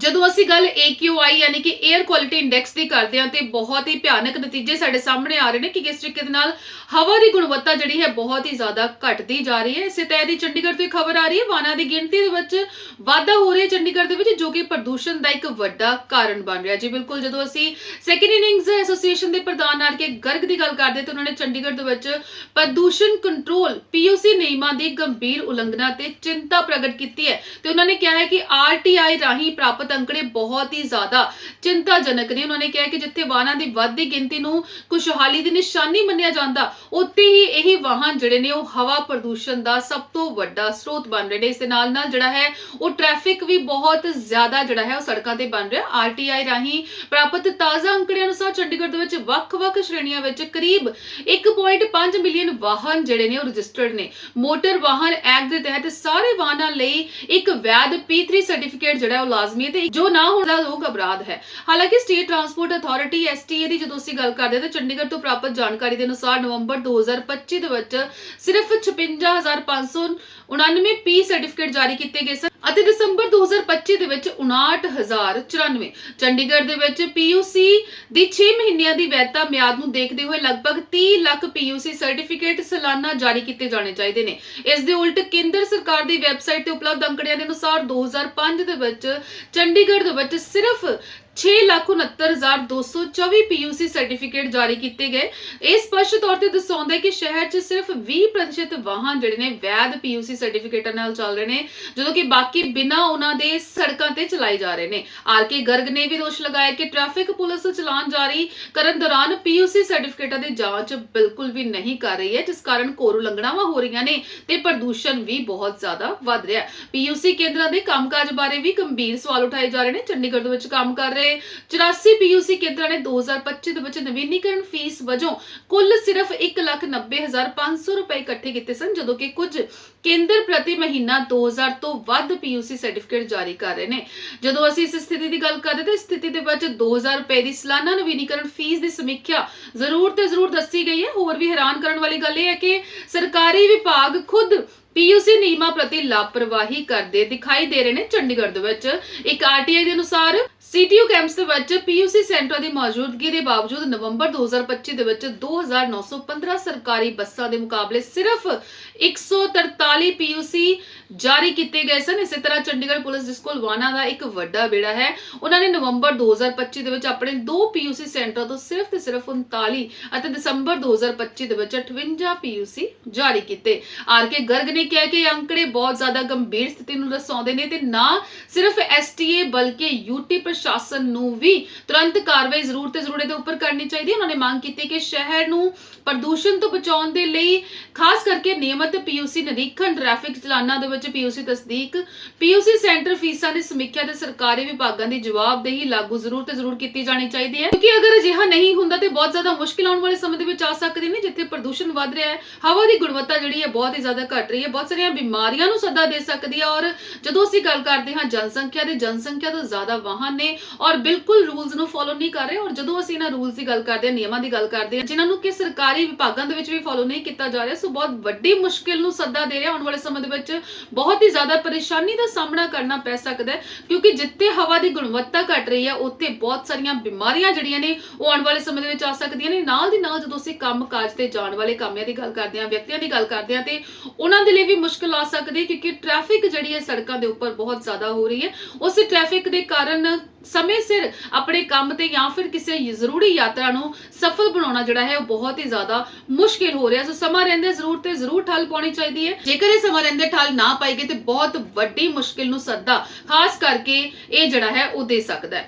ਜਦੋਂ ਅਸੀਂ ਗੱਲ AQI ਯਾਨੀ ਕਿ 에ਅਰ ਕੁਆਲਿਟੀ ਇੰਡੈਕਸ ਦੀ ਕਰਦੇ ਹਾਂ ਤੇ ਬਹੁਤ ਹੀ ਭਿਆਨਕ ਨਤੀਜੇ ਸਾਡੇ ਸਾਹਮਣੇ ਆ ਰਹੇ ਨੇ ਕਿ ਕਿਸ ਤਰੀਕੇ ਦੇ ਨਾਲ ਹਵਾ ਦੀ ਗੁਣਵੱਤਾ ਜਿਹੜੀ ਹੈ ਬਹੁਤ ਹੀ ਜ਼ਿਆਦਾ ਘਟਦੀ ਜਾ ਰਹੀ ਹੈ। ਇਸੇ ਤਹਿਤ ਦੀ ਚੰਡੀਗੜ੍ਹ ਤੋਂ ਇੱਕ ਖਬਰ ਆ ਰਹੀ ਹੈ। ਵਾਹਨਾਂ ਦੀ ਗਿਣਤੀ ਦੇ ਵਿੱਚ ਵਾਧਾ ਹੋ ਰਿਹਾ ਚੰਡੀਗੜ੍ਹ ਦੇ ਵਿੱਚ, ਜੋ ਕਿ ਪ੍ਰਦੂਸ਼ਣ ਦਾ ਇੱਕ ਵੱਡਾ ਕਾਰਨ ਬਣ ਰਿਹਾ। ਜੀ ਬਿਲਕੁਲ, ਜਦੋਂ ਅਸੀਂ ਸੈਕੰਡ ਇਨਿੰਗਸ ਐਸੋਸੀਏਸ਼ਨ ਦੇ ਪ੍ਰਧਾਨ ਆਰ ਕੇ ਗਰਗ ਦੀ ਗੱਲ ਕਰਦੇ ਤੇ ਉਹਨਾਂ ਨੇ ਚੰਡੀਗੜ੍ਹ ਦੇ ਵਿੱਚ ਪ੍ਰਦੂਸ਼ਣ ਕੰਟਰੋਲ ਪੀਯੂਸੀ ਨਿਯਮਾਂ ਦੀ ਗੰਭੀਰ ਉਲੰਘਣਾ ਤੇ ਚਿੰਤਾ ਪ੍ਰਗਟ ਕੀਤੀ ਹੈ। ਤੇ ਉਹਨਾਂ ਨੇ ਕਿਹਾ ਹੈ ਕਿ ਆਰਟੀਆਈ ਰਾਹੀਂ ਪ੍ਰਾਪਤ ਅੰਕੜੇ ਬਹੁਤ ਹੀ ਜ਼ਿਆਦਾ ਚਿੰਤਾਜਨਕ ਨੇ। ਉਹਨਾਂ ਨੇ ਕਿਹਾ ਕਿ ਜਿੱਥੇ ਵਾਹਨਾਂ ਦੀ ਵੱਧਦੀ ਗਿਣਤੀ ਨੂੰ ਖੁਸ਼ਹਾਲੀ ਦੀ ਨਿਸ਼ਾਨੀ ਮੰਨਿਆ ਜਾਂਦਾ, ਉੱਥੇ ਹੀ ਇਹ ਵਾਹਨ ਜਿਹੜੇ ਨੇ ਉਹ ਹਵਾ ਪ੍ਰਦੂਸ਼ਣ ਦਾ ਸਭ ਤੋਂ ਵੱਡਾ ਸਰੋਤ ਬਣ ਰਹੇ ਨੇ। ਇਸ ਦੇ ਨਾਲ ਨਾਲ ਜਿਹੜਾ ਹੈ, ਉਹ ਟ੍ਰੈਫਿਕ ਵੀ ਬਹੁਤ ਜ਼ਿਆਦਾ ਜਿਹੜਾ ਹੈ, ਉਹ ਸੜਕਾਂ ਤੇ ਬਣ ਰਿਹਾ। ਆਰਟੀਆਈ ਰਾਹੀਂ ਪ੍ਰਾਪਤ ਤਾਜ਼ਾ ਅੰਕੜਿਆਂ ਅਨੁਸਾਰ ਚੰਡੀਗੜ੍ਹ ਦੇ ਵਿੱਚ ਵੱਖ-ਵੱਖ ਸ਼੍ਰੇਣੀਆਂ ਵਿੱਚ ਕਰੀਬ 1.5 ਮਿਲੀਅਨ ਵਾਹਨ ਜਿਹੜੇ ਨੇ ਉਹ ਰਜਿਸਟਰਡ ਨੇ। ਮੋਟਰ ਵਾਹਨ ਐਕਟ ਦੇ ਤਹਿਤ ਸਾਰੇ ਵਾਹਨਾਂ ਲਈ ਇੱਕ ਵੈਧ P3 ਸਰਟੀਫਿਕੇਟ ਜਿਹੜਾ ਉਹ ਲਾਜ਼ਮੀ ਹੈ ਤੇ ਜੋ ਨਾ ਹੋਣ ਦਾ ਲੋਕ ਅਪਰਾਧ ਹੈ। ਹਾਲਾਂਕਿ ਸਟੇਟ ਟਰਾਂਸਪੋਰਟ ਅਥਾਰਟੀ STA ਦੀ ਜਦੋਂ ਅਸੀਂ ਗੱਲ ਕਰਦੇ ਤਾਂ ਚੰਡੀਗੜ੍ਹ ਤੋਂ ਪ੍ਰਾਪਤ ਜਾਣਕਾਰੀ ਦੇ ਅਨੁਸਾਰ ਨਵੰਬਰ 2025 ਦੇ ਵਿੱਚ ਸਿਰਫ 56599 P ਸਰਟੀਫਿਕੇਟ ਜਾਰੀ ਕੀਤੇ ਗਏ ਸਨ ਅਤੇ ਦਸੰਬਰ 2025 ਦੇ ਵਿੱਚ 59094 ਚੰਡੀਗੜ੍ਹ ਦੇ ਵਿੱਚ PUC ਦੀ 6 ਮਹੀਨਿਆਂ ਦੀ ਵੈਧਤਾ ਮਿਆਦ ਨੂੰ ਦੇਖਦੇ ਹੋਏ ਲਗਭਗ 30 ਲੱਖ PUC ਸਰਟੀਫਿਕੇਟ ਸਾਲਾਨਾ ਜਾਰੀ ਕੀਤੇ ਜਾਣੇ ਚਾਹੀਦੇ ਨੇ। ਇਸ ਦੇ ਉਲਟ ਕੇਂਦਰ ਸਰਕਾਰ ਦੀ ਵੈਬਸਾਈਟ ਤੇ ਉਪਲਬਧ ਅੰਕੜਿਆਂ ਦੇ ਅਨੁਸਾਰ 2005 ਦੇ ਵਿੱਚ ਚੰਡੀਗੜ੍ਹ ਦੇ ਵਿੱਚ ਸਿਰਫ 6,69,224 PUC ਸਰਟੀਫਿਕੇਟ ਜਾਰੀ ਕੀਤੇ ਗਏ ਇਹ ਸਪਸ਼ਟ ਤੌਰ ਤੇ ਦਰਸਾਉਂਦਾ ਹੈ ਕਿ ਸ਼ਹਿਰ 'ਚ ਸਿਰਫ 20% ਵਾਹਨ ਜਿਹੜੇ ਨੇ ਵੈਧ PUC ਸਰਟੀਫਿਕੇਟਾਂ ਨਾਲ ਚੱਲ ਰਹੇ ਨੇ ਜਦੋਂ ਕਿ ਬਾਕੀ ਬਿਨਾਂ ਉਹਨਾਂ ਦੇ ਸੜਕਾਂ ਤੇ ਚਲਾਏ ਜਾ ਰਹੇ ਨੇ ਆਰਕੇ ਗਰਗ ਨੇ ਵੀ ਦੋਸ਼ ਲਗਾਇਆ ਕਿ ਟ੍ਰੈਫਿਕ ਪੁਲਿਸ ਚਲਾਨ ਜਾਰੀ ਕਰਨ ਦੌਰਾਨ PUC ਸਰਟੀਫਿਕੇਟਾਂ ਦੀ ਜਾਂਚ ਬਿਲਕੁਲ ਵੀ ਨਹੀਂ ਕਰ ਰਹੀ ਹੈ ਜਿਸ ਕਾਰਨ ਘੋਰ ਉਲੰਘਣਾਵਾਂ ਹੋ ਰਹੀਆਂ ਨੇ ਤੇ ਪ੍ਰਦੂਸ਼ਣ ਵੀ ਬਹੁਤ ਜ਼ਿਆਦਾ ਵੱਧ ਰਿਹਾ ਹੈ PUC ਕੇਂਦਰਾਂ ਦੇ ਕੰਮਕਾਜ ਬਾਰੇ ਵੀ ਗੰਭੀਰ ਸਵਾਲ ਉਠਾਏ ਜਾ ਰਹੇ ਨੇ ਚੰਡੀਗੜ੍ਹ ਦੇ ਵਿੱਚ ਕੰਮ ਕਰ ਰਹੇ 84 PUC ਕੇਂਦਰਾਂ ਨੇ 2025 ਦੇ ਵਿੱਚ ਨਵੀਨੀਕਰਨ ਫੀਸ ਵਜੋਂ ਕੁੱਲ ਸਿਰਫ 190500 ਰੁਪਏ ਇਕੱਠੇ ਕੀਤੇ ਸਨ, ਜਦੋਂ ਕਿ ਕੁਝ ਕੇਂਦਰ ਪ੍ਰਤੀ ਮਹੀਨਾ 2000 ਤੋਂ ਵੱਧ PUC ਸਰਟੀਫਿਕੇਟ ਜਾਰੀ ਕਰ ਰਹੇ ਨੇ। ਜਦੋਂ ਅਸੀਂ ਇਸ ਸਥਿਤੀ ਦੀ ਗੱਲ ਕਰਦੇ ਤਾਂ ਇਸ ਸਥਿਤੀ ਦੇ ਵਿੱਚ 2000 ਰੁਪਏ ਦੀ ਸਾਲਾਨਾ ਨਵੀਨੀਕਰਨ ਫੀਸ ਦੀ ਸਮੀਖਿਆ ਜ਼ਰੂਰ ਤੇ ਜ਼ਰੂਰ ਦੱਸੀ ਗਈ ਹੈ। ਹੋਰ ਵੀ ਹੈਰਾਨ ਕਰਨ ਵਾਲੀ ਗੱਲ ਇਹ ਹੈ ਕਿ ਸਰਕਾਰੀ ਵਿਭਾਗ ਖੁਦ ਪੀਯੂਸੀ ਨਿਯਮਾਂ ਪ੍ਰਤੀ ਲਾਪਰਵਾਹੀ ਕਰਦੇ ਦਿਖਾਈ ਦੇ ਰਹੇ ਨੇ ਚੰਡੀਗੜ੍ਹ ਦੇ ਵਿੱਚ। ਇੱਕ ਆਰਟੀਆਈ ਦੇ ਅਨੁਸਾਰ ਸੀਟੀਯੂ ਕੈਂਪਸ ਦੇ ਵਿੱਚ ਪੀਯੂਸੀ ਸੈਂਟਰਾਂ ਦੀ ਮੌਜੂਦਗੀ ਦੇ ਬਾਵਜੂਦ ਨਵੰਬਰ 2025 ਦੇ ਵਿੱਚ 2915 ਸਰਕਾਰੀ ਬੱਸਾਂ ਦੇ ਮੁਕਾਬਲੇ ਸਿਰਫ 143 ਪੀਯੂਸੀ ਜਾਰੀ ਕੀਤੇ ਗਏ ਸਨ। ਇਸੇ ਤਰ੍ਹਾਂ ਚੰਡੀਗੜ੍ਹ ਪੁਲਿਸ ਜਿਸ ਕੋਲ ਵਾਹਨਾਂ ਦਾ ਇੱਕ ਵੱਡਾ ਬੇੜਾ ਹੈ, ਉਹਨਾਂ ਨੇ ਨਵੰਬਰ 2025 ਦੇ ਵਿੱਚ ਆਪਣੇ ਦੋ ਪੀਯੂਸੀ ਸੈਂਟਰਾਂ ਤੋਂ ਸਿਰਫ ਤੇ ਸਿਰਫ 39 ਅਤੇ ਦਸੰਬਰ 2025 ਦੇ ਵਿੱਚ 58 ਪੀਯੂਸੀ ਜਾਰੀ ਕੀਤੇ। ਆਰ ਕੇ ਗਰਗ ਨੇ ਕਿਹਾ ਕਿ ਇਹ ਅੰਕੜੇ ਬਹੁਤ ਜ਼ਿਆਦਾ ਗੰਭੀਰ ਸਥਿਤੀ ਨੂੰ ਦਰਸਾਉਂਦੇ ਨੇ ਤੇ ਨਾ ਸਿਰਫ ਐਸਟੀਏ ਬਲਕਿ ਯੂਟੀ ਪ੍ਰਸ਼ਾਸਨ ਨੂੰ ਵੀ ਤੁਰੰਤ ਕਾਰਵਾਈ ਜ਼ਰੂਰ ਤੇ ਜ਼ਰੂਰ ਇਹਦੇ ਉੱਪਰ ਕਰਨੀ ਚਾਹੀਦੀ ਹੈ। ਉਹਨਾਂ ਨੇ ਮੰਗ ਕੀਤੀ ਕਿ ਸ਼ਹਿਰ ਨੂੰ ਪ੍ਰਦੂਸ਼ਣ ਤੋਂ ਬਚਾਉਣ ਦੇ ਲਈ ਖਾਸ ਕਰਕੇ ਨਿਯਮਤ ਪੀਯੂਸੀ ਨਿਰੀਖਣ, ਟ੍ਰੈਫਿਕ ਚਲਾਨਾਂ ਦੇ ਵਿੱਚ ਪੀਯੂਸੀ ਤਸਦੀਕ, ਪੀਯੂਸੀ ਸੈਂਟਰ ਫੀਸਾਂ ਦੀ ਸਮੀਖਿਆ ਤੇ ਸਰਕਾਰੀ ਵਿਭਾਗਾਂ ਦੀ ਜਵਾਬਦੇਹੀ ਲਾਗੂ ਜ਼ਰੂਰ ਤੇ ਜ਼ਰੂਰ ਕੀਤੀ ਜਾਣੀ ਚਾਹੀਦੀ ਹੈ। ਕਿਉਂਕਿ ਅਗਰ ਅਜਿਹਾ ਨਹੀਂ ਹੁੰਦਾ ਤੇ ਬਹੁਤ ਜ਼ਿਆਦਾ ਮੁਸ਼ਕਿਲ ਆਉਣ ਵਾਲੇ ਸਮੇਂ ਦੇ ਵਿੱਚ ਆ ਸਕਦੀ ਨੇ ਜਿੱਥੇ ਪ੍ਰਦੂਸ਼ਣ ਵੱਧ ਰਿਹਾ ਹੈ, ਹਵਾ ਦੀ ਗੁਣਵੱਤਾ ਜਿਹੜੀ ਹੈ ਬਹੁਤ ਹੀ ਜ਼ਿਆਦਾ ਘਟ ਰਹੀ ਹੈ। ਬਹੁਤ ਸਾਰੀਆਂ ਬਿਮਾਰੀਆਂ ਨੂੰ ਸੱਦਾ ਦੇ ਸਕਦੀ ਹੈ ਔਰ ਜਦੋਂ ਅਸੀਂ ਗੱਲ ਕਰਦੇ ਹਾਂ ਜਨਸੰਖਿਆ ਦੀ, ਜਨਸੰਖਿਆ ਤੋਂ ਜ਼ਿਆਦਾ ਵਾਹਨ ਨੇ ਔਰ ਬਿਲਕੁਲ ਰੂਲਸ ਨੂੰ ਫੋਲੋ ਨਹੀਂ ਕਰ ਰਹੇ ਔਰ ਜਦੋਂ ਅਸੀਂ ਇਹਨਾਂ ਰੂਲਸ ਦੀ ਗੱਲ ਕਰਦੇ ਹਾਂ, ਨਿਯਮਾਂ ਦੀ ਗੱਲ ਕਰਦੇ ਹਾਂ, ਜਿਨ੍ਹਾਂ ਨੂੰ ਕਿ ਸਰਕਾਰੀ ਵਿਭਾਗਾਂ ਦੇ ਵਿੱਚ ਵੀ ਫੋਲੋ ਨਹੀਂ ਕੀਤਾ ਜਾ ਰਿਹਾ, ਸੋ ਬਹੁਤ ਵੱਡੀ ਮੁਸ਼ਕਿਲ ਨੂੰ ਸੱਦਾ ਦੇ ਰਿਹਾ, ਆਉਣ ਵਾਲੇ ਸਮੇਂ ਦੇ ਵਿੱਚ ਬਹੁਤ ਹੀ ਜ਼ਿਆਦਾ ਪਰੇਸ਼ਾਨੀ ਦਾ ਸਾਹਮਣਾ ਕਰਨਾ ਪੈ ਸਕਦਾ ਹੈ, ਕਿਉਂਕਿ ਜਿੱਥੇ ਹਵਾ ਦੀ ਗੁਣਵੱਤਾ ਘਟ ਰਹੀ ਹੈ, ਉੱਥੇ ਬਹੁਤ ਸਾਰੀਆਂ ਬਿਮਾਰੀਆਂ ਜਿਹੜੀਆਂ ਨੇ ਉਹ ਆਉਣ ਵਾਲੇ ਸਮੇਂ ਦੇ ਵਿੱਚ ਆ ਸਕਦੀਆਂ ਨੇ। ਨਾਲ ਦੀ ਨਾਲ ਜਦੋਂ ਅਸੀਂ ਕੰਮ ਕਾਜ ਤੇ ਜਾਣ ਵਾਲੇ ਕਾਮਿਆਂ ਦੀ ਗੱਲ ਕਰਦੇ ਹਾਂ, ਵਿਅਕਤੀਆਂ ਦੀ ਗੱਲ ਕਰਦੇ ਹਾਂ, ਤੇ ਉਹਨਾਂ ਦੇ ਲਈ ਵੀ ਮੁਸ਼ਕਲ ਆ ਸਕਦੀ ਕਿਉਂਕਿ ਟ੍ਰੈਫਿਕ ਜਿਹੜੀ ਹੈ ਸੜਕਾਂ ਦੇ ਉੱਪਰ ਬਹੁਤ ਜ਼ਿਆਦਾ ਹੋ ਰਹੀ ਹੈ। ਉਸ ਟ੍ਰੈਫਿਕ ਦੇ ਕਾਰਨ ਸਮੇਂ ਸਿਰ ਆਪਣੇ ਕੰਮ ਤੇ ਜਾਂ ਫਿਰ ਕਿਸੇ ਜ਼ਰੂਰੀ ਯਾਤਰਾ ਨੂੰ ਸਫਲ ਬਣਾਉਣਾ ਜਿਹੜਾ ਹੈ, ਉਹ ਬਹੁਤ ਹੀ ਜ਼ਿਆਦਾ ਮੁਸ਼ਕਿਲ ਹੋ ਰਿਹਾ। ਸੋ ਸਮਾਂ ਰਹਿੰਦੇ ਜ਼ਰੂਰ ਤੇ ਜ਼ਰੂਰ ਠੱਲ ਪਾਉਣੀ ਚਾਹੀਦੀ ਹੈ। ਜੇਕਰ ਇਹ ਸਮਾਂ ਰਹਿੰਦੇ ਠੱਲ ਨਾ ਪਾਏਗੀ ਤੇ ਬਹੁਤ ਵੱਡੀ ਮੁਸ਼ਕਿਲ ਨੂੰ ਸੱਦਾ ਖਾਸ ਕਰਕੇ ਇਹ ਜਿਹੜਾ ਹੈ, ਉਹ ਦੇ ਸਕਦਾ ਹੈ।